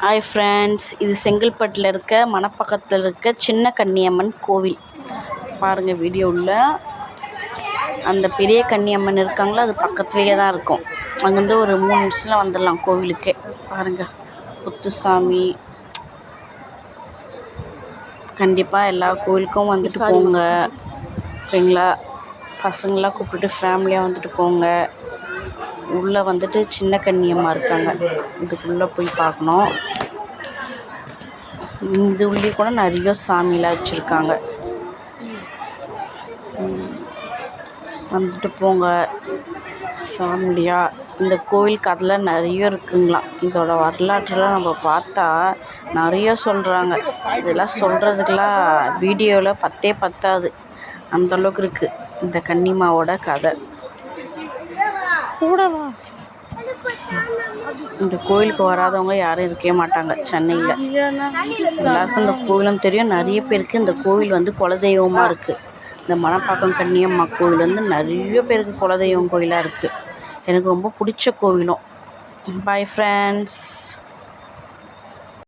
Hi friends இது செங்கல்பட்டில் இருக்க மணப்பக்கத்தில் இருக்க சின்ன கன்னியம்மன் கோவில். பாருங்கள் வீடியோவில் அந்த பெரிய கன்னியம்மன் இருக்காங்களா அது பக்கத்துலேயே தான் இருக்கும். அங்கேருந்து ஒரு மூணு நிமிஷத்தில் வந்துடலாம் கோவிலுக்கே. பாருங்கள் குத்துசாமி கண்டிப்பாக எல்லா கோவிலுக்கும் வந்துட்டு போங்க. ஓகேங்களா பசங்களாம் கூப்பிட்டுட்டு ஃபேமிலியாக வந்துட்டு போங்க. உள்ளே வந்துட்டு சின்ன கன்னியம்மா இருக்காங்க. இதுக்குள்ளே போய் பார்க்கணும். இது உள்ளே கூட நிறைய சாமிலாம் வச்சுருக்காங்க. வந்துட்டு போங்க. ஃபேமிலியாக இந்த கோவில் கதைலாம் நிறைய இருக்குங்களாம். இதோட வரலாற்றுலாம் நம்ம பார்த்தா நிறைய சொல்கிறாங்க இதெல்லாம் சொல்கிறதுக்கெல்லாம் வீடியோவில் பத்தே பத்தாது. அந்தளவுக்கு இருக்குது இந்த கன்னிமாவோட கதை. கூட வா இந்த கோயிலுக்கு வராதவங்க யாரும் இருக்கவே மாட்டாங்க சென்னையில். எல்லாருக்கும் இந்த கோவிலும் தெரியும். நிறைய பேருக்கு இந்த கோவில் வந்து குலதெய்வமாக இருக்குது இந்த மணப்பாக்கம் கன்னியம்மா கோவில் வந்து நிறைய பேருக்கு குலதெய்வம் கோயிலாக இருக்குது எனக்கு ரொம்ப பிடிச்ச கோவிலும். Bye friends